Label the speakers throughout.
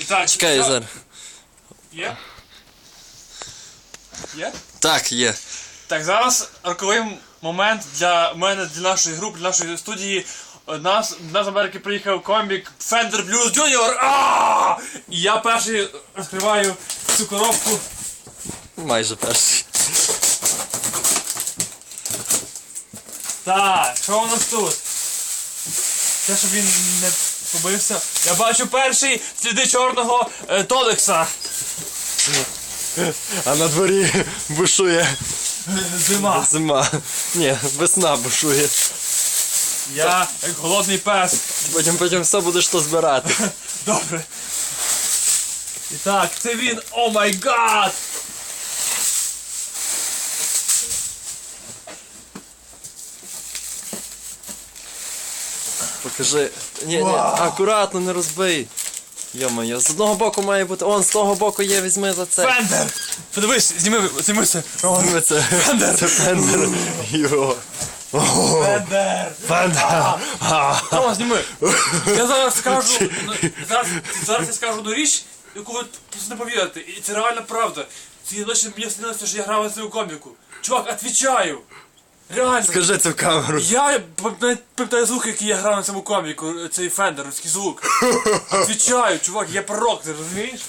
Speaker 1: І так,
Speaker 2: Чекай
Speaker 1: все.
Speaker 2: зараз.
Speaker 1: Є? Є?
Speaker 2: Так, є.
Speaker 1: Так, зараз роковий момент для мене, для нашої групи, для нашої студії. Е, Нас, до нас з Америки приїхав комік Fender Blues Junior. І я перший розкриваю цю коробку.
Speaker 2: Майже перший.
Speaker 1: Так, що у нас тут? Те, щоб він не побився. Я бачу перший сліди чорного е, Тодекса.
Speaker 2: А на дворі бушує
Speaker 1: Зима.
Speaker 2: зима. Ні, весна бушує.
Speaker 1: Я як голодний пес.
Speaker 2: Потім потім все будеш то збирати.
Speaker 1: Добре. І так, це він. О май гад!
Speaker 2: Покажи. Ні, ні, акуратно не розбий. Йо-моє, з одного боку має бути. Он з того боку є, візьми за це.
Speaker 1: Фендер! Подивись, зніми, зніми це.
Speaker 2: Візьми це.
Speaker 1: Фендер!
Speaker 2: Це фендер. Йо.
Speaker 1: Фендер!
Speaker 2: Фендер.
Speaker 1: Рома, зніми! Я зараз скажу. Зараз, зараз я скажу одну річ, яку ви просто не повірите. І це реальна правда. Цієї ночі мені снилося, що я грав на цьому коміку. Чувак, отвічаю! Реально!
Speaker 2: Скажи це в камеру.
Speaker 1: Я пам'ятаю- пам'ятаю звук, який я грав на цьому коміку, цей фендеровський звук. Отвічаю, чувак, я пророк, ти розумієш?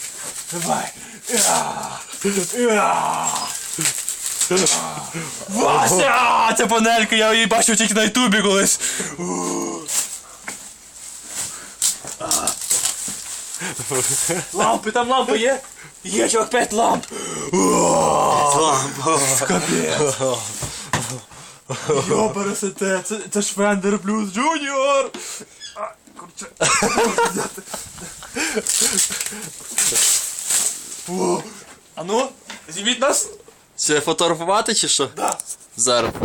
Speaker 1: Давай. Вася! Ця панелька, я її бачив тільки на ютубі колись. Лампи, там лампи є? Є, чувак, п'ять ламп. Капець. Йо, пересете, це, це ж Фендер плюс Джуніор. А, курче. О, А ну, зніміть нас.
Speaker 2: Це фотографувати чи що?
Speaker 1: Да.
Speaker 2: Зараз.